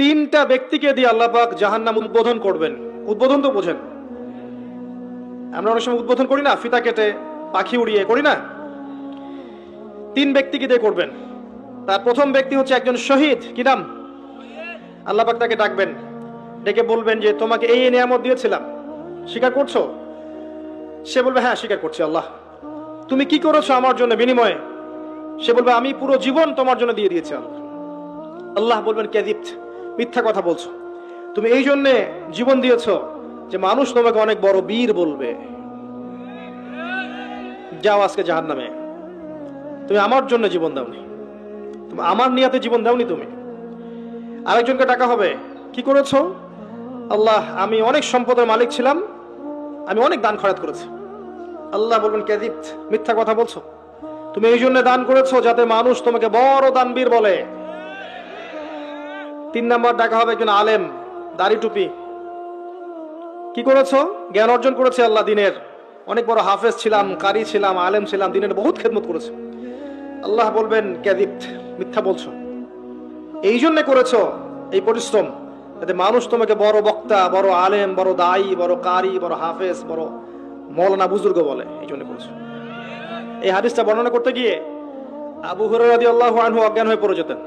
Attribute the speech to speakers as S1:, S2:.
S1: তিনটা ব্যক্তিকে দিয়ে আল্লাহ পাক জাহান্নাম উদ্বোধন করবেন। উদ্বোধন তো বোঝেন। আমরা অনেক সময় উদ্বোধন করি না, ফিতা কেটে পাখি উড়িয়ে করি না। তিন ব্যক্তিকে দিয়ে করবেন। তার প্রথম ব্যক্তি হচ্ছে একজন শহীদ। কি নাম? আল্লাহ পাক তাকে ডাকবেন। ডেকে বলবেন যে, তোমাকে এই এই নিয়ামত দিয়েছিলাম। স্বীকার করছ? সে বলবে হ্যাঁ স্বীকার করছি, আল্লাহ। তুমি কি করেছ আমার জন্য বিনিময়ে? সে বলবে, আমি পুরো জীবন তোমার জন্য দিয়ে দিয়েছি, আল্লাহ। আল্লাহ বলবেন কেদিপ্ত মিথ্যা কথা বলছো। তুমি এই জন্যে জীবন দিয়েছ যে মানুষ তোমাকে অনেক বড় বীর বলবে। যাও আজকে জাহান নামে তুমি আমার জন্য জীবন দাওনি। তুমি আমার নিয়াতে জীবন দাওনি তুমি। আরেকজনকে টাকা হবে। কি করেছ? আল্লাহ, আমি অনেক সম্পদের মালিক ছিলাম। আমি অনেক দান খরাত করেছি। আল্লাহ বলবেন কেদিপ মিথ্যা কথা বলছো। তুমি এই জন্য দান করেছ যাতে মানুষ তোমাকে বড় দানবীর বলে। তিন নম্বর ডাকা হবে একজন আলেম, দাড়ি টুপি। কি করেছ? জ্ঞান অর্জন করেছে আল্লাহ দিনের। অনেক বড় হাফেজ ছিলাম, কারি ছিলাম, আলেম ছিলাম, দিনের বহুত খেদমত করেছে। আল্লাহ বলবেন ক্যাদিপ মিথ্যা বলছো। এই জন্য করেছ এই পরিশ্রম, যাতে মানুষ তোমাকে বড় বক্তা, বড় আলেম, বড় দায়ী, বড় কারি, বড় হাফেজ, বড় মৌলানা বুজুর্গ বলে। এই জন্য করেছ। এই হাদিসটা বর্ণনা করতে গিয়ে আবু হুরায়রা রাদিয়াল্লাহু আনহু অজ্ঞান হয়ে পড়ে যেতেন।